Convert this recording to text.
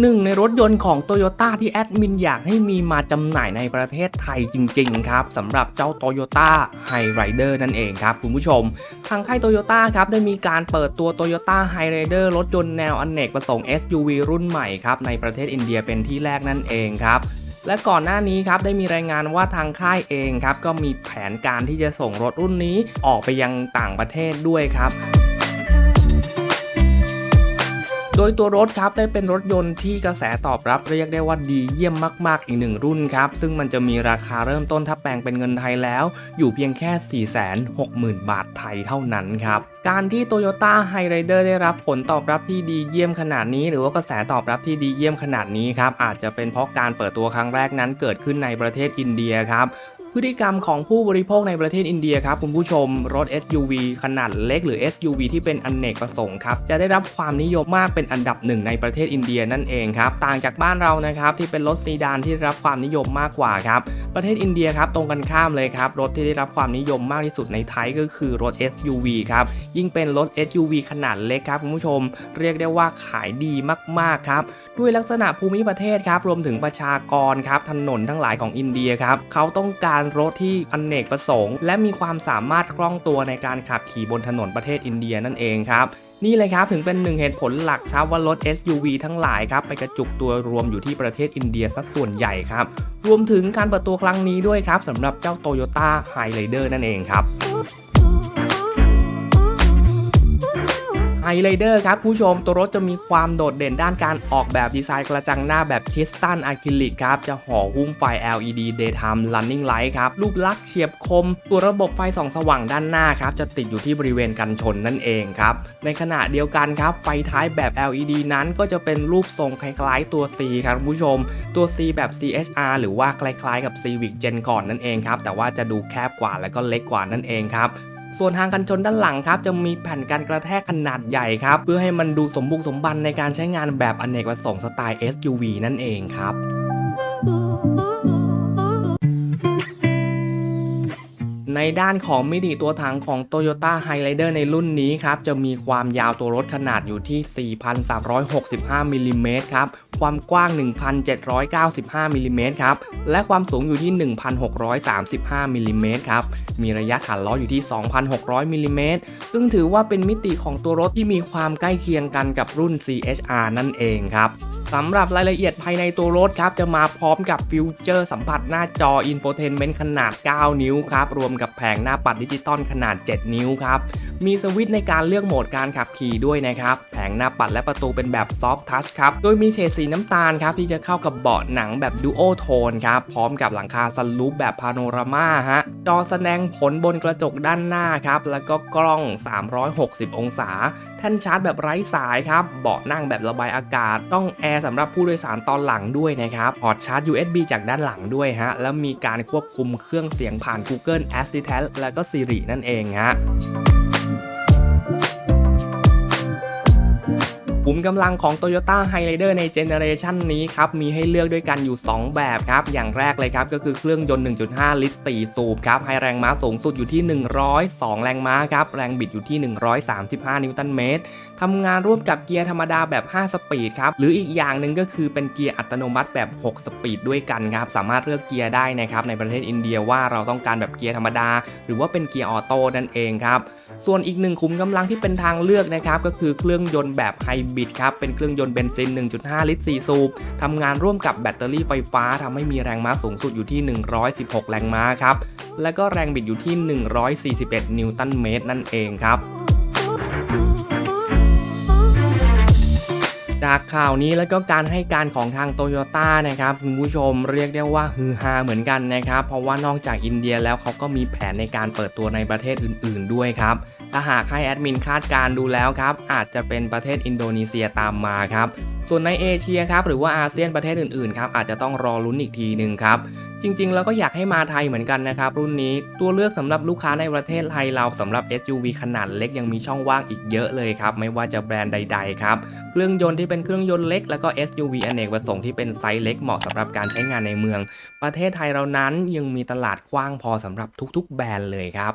หนึ่งในรถยนต์ของ Toyota ที่แอดมินอยากให้มีมาจำหน่ายในประเทศไทยจริง ๆ ครับสำหรับเจ้า Toyota Hyrider นั่นเองครับ คุณผู้ชม ทางค่าย Toyota ครับ ได้มีการเปิดตัว Toyota Hyrider รถยนต์แนวอเนกประสงค์ SUV รุ่นใหม่ครับ ในประเทศอินเดียเป็นที่แรกนั่นเองครับ และก่อนหน้านี้ครับได้มีรายงานว่าทางค่ายเองครับก็มีแผนการที่จะส่งรถรุ่นนี้ออกไปยังต่างประเทศด้วยครับ โดยตัวรถครับได้เป็นรถยนต์ที่กระแสตอบรับเรียกได้ว่าดีเยี่ยมมาก ๆ อีกหนึ่งรุ่นครับ ซึ่งมันจะมีราคาเริ่มต้นถ้าแปลงเป็นเงินไทยแล้ว อยู่เพียงแค่ 460,000 บาทไทยเท่านั้นครับการที่ Toyota Hyrider ได้รับผลตอบรับที่ดีเยี่ยมขนาดนี้ หรือว่ากระแสตอบรับที่ดีเยี่ยมขนาดนี้ครับอาจจะเป็นเพราะการเปิดตัวครั้งแรกนั้นเกิดขึ้นในประเทศอินเดียครับ พฤติกรรมของผู้บริโภคในประเทศอินเดียครับคุณผู้ชม รถ SUV ขนาดเล็กหรือ SUV ที่เป็นอนเนกประสงค์ครับจะได้รับความนิยมมากเป็นอันดับหนึ่งในประเทศอินเดียนั่นเองครับต่างจากบ้านเรานะครับที่เป็นรถซีดานที่ได้รับความนิยมมากกว่าครับประเทศอินเดียครับตรงกันข้ามเลยครับรถที่ได้รับความนิยมมากที่สุดในไทยก็คือรถ SUV ครับยิ่งเป็นรถ SUV ขนาดเล็กครับคุณผู้ชม เรียกได้ว่าขายดีมากๆครับด้วยลักษณะภูมิประเทศครับรวมถึงประชากรครับถนนทั้งหลายของอินเดียครับเขาต้องการรถที่อนเนกประสงค์ และมีความสามารถคล่องตัวในการขับขี่บนถนนประเทศอินเดียนั่นเองครับนี่เลยครับถึงเป็นหนึ่งเหตุผลหลักครับว่ารถ SUV ทั้งหลายครับไปกระจุกตัวรวมอยู่ที่ประเทศอินเดียสัดส่วนใหญ่ครับ รวมถึงการเปิดตัวครั้งนี้ด้วยครับสำหรับเจ้า Toyota Highlander นั่นเองครับ ไฮไลเดอร์ครับผู้ชมตัวรถจะมีความโดดเด่นด้านการออกแบบดีไซน์กระจังหน้าแบบคริสตัลอะคริลิกครับ จะห่อหุ้มไฟ LED Daytime Running Light ครับ รูปลักษณ์เฉียบคม ตัวระบบไฟส่องสว่างด้านหน้าครับ จะติดอยู่ที่บริเวณกันชนนั่นเองครับ ในขณะเดียวกันครับ ไฟท้ายแบบ LED นั้นก็จะเป็นรูปทรงคล้ายๆตัว C ครับผู้ชม ตัว C แบบ CHR หรือว่าคล้ายๆกับ Civic Gen ก่อนนั่นเองครับแต่ว่าจะดูแคบกว่าและก็เล็กกว่านั่นเองครับ ส่วนทางกันชนด้านหลังครับจะมีแผ่นกันกระแทกขนาดใหญ่ครับเพื่อให้มันดูสมบุกสมบันในการใช้งานแบบอเนกประสงค์สไตล์ SUV นั่นเองครับในด้านของมิติตัวถังของ Toyota Highlander ในรุ่นนี้ครับ จะมีความยาวตัวรถขนาดอยู่ที่ 4,365มิลลิเมตรครับ ความกว้าง 1,795มิลลิเมตรครับ และความสูงอยู่ที่ 1,635มิลลิเมตรครับ มีระยะฐานล้ออยู่ที่ 2,600มิลลิเมตร ซึ่งถือว่าเป็นมิติของตัวรถที่มีความใกล้เคียงกันกับรุ่น CHR นั่นเองครับ สำหรับรายละเอียดภายในตัวรถครับ จะมาพร้อมกับฟิวเจอร์สัมผัสหน้าจอ Infotainment ขนาด 9 นิ้วครับ รวมกับแผงหน้าปัดดิจิตอลขนาด 7 นิ้วครับ มีสวิตช์ในการเลือกโหมดการขับขี่ด้วยนะครับ แผงหน้าปัดและประตูเป็นแบบซอฟท์ทัชครับ โดยมีเฉดสีน้ำตาลครับ ที่จะเข้ากับเบาะหนังแบบดูโอโทนครับ พร้อมกับหลังคาซันรูฟแบบพาโนรามาฮะ จอแสดงผลบนกระจกด้านหน้าครับ แล้วก็กล้อง 360 องศา แท่นชาร์จแบบไร้สายครับ เบาะนั่งแบบระบายอากาศ ต้องแอร์สำหรับผู้โดยสารตอนหลังด้วยนะครับพอร์ตชาร์จ USB จากด้านหลังด้วยฮะ แล้วมีการควบคุมเครื่องเสียงผ่าน Google Assistant แล้วก็ Siri นั่นเองฮะ ขุมกำลังของ Toyota Highlander ในเจเนอเรชันนี้ครับ มีให้เลือกด้วยกันอยู่ 2 แบบครับ อย่างแรกเลยครับ ก็คือเครื่องยนต์ 1.5 ลิตร4สูบครับให้แรงม้าสูงสุดอยู่ที่ 102 แรงม้าครับ แรงบิดอยู่ที่ 135 นิวตันเมตรทำงานร่วมกับเกียร์ธรรมดาแบบ 5 สปีดครับ หรืออีกอย่างหนึ่งก็คือเป็นเกียร์อัตโนมัติแบบ 6 สปีดด้วยกันครับ สามารถเลือกเกียร์ได้นะครับในประเทศอินเดียว่าเราต้องการแบบเกียร์ธรรมดา หรือว่าเป็นเกียร์ออโต้นั่นเองครับส่วนอีกหนึ่งขุมกำลังที่เป็นทางเลือกนะครับก็คือเครื่องยนต์แบบไฮบิดครับเป็นเครื่องยนต์เบนซิน 1.5 ลิตร 4 สูบทำงานร่วมกับแบตเตอรี่ไฟฟ้าทำให้มีแรงม้าสูงสุดอยู่ที่ 116 แรงม้าครับ และก็แรงบิดอยู่ที่ 141 นิวตันเมตรนั่นเองครับ จากข่าวนี้แล้วก็การให้การของทางโตโยต้านะครับคุณผู้ชมเรียกได้ว่าฮือฮาเหมือนกันนะครับ เพราะว่านอกจากอินเดียแล้วเขาก็มีแผนในการเปิดตัวในประเทศอื่น ๆ ด้วยครับ ถ้าหากให้แอดมินคาดการดูแล้วครับ อาจจะเป็นประเทศอินโดนีเซียตามมาครับ ส่วนในเอเชียครับหรือว่าอาเซียนประเทศอื่นๆครับอาจจะต้องรอลุ้นอีกทีหนึ่งครับจริงๆแล้วก็อยากให้มาไทยเหมือนกันนะครับรุ่นนี้ตัวเลือกสำหรับลูกค้าในประเทศไทยเราสำหรับ SUV ขนาดเล็กยังมีช่องว่างอีกเยอะเลยครับไม่ว่าจะแบรนด์ใด ๆ ครับเครื่องยนต์ที่เป็นเครื่องยนต์เล็กแล้วก็ SUV อเนกประสงค์ที่เป็นไซส์เล็กเหมาะสำหรับการใช้งานในเมือง ประเทศไทยเรานั้นยังมีตลาดกว้างพอสำหรับทุกๆ แบรนด์เลยครับ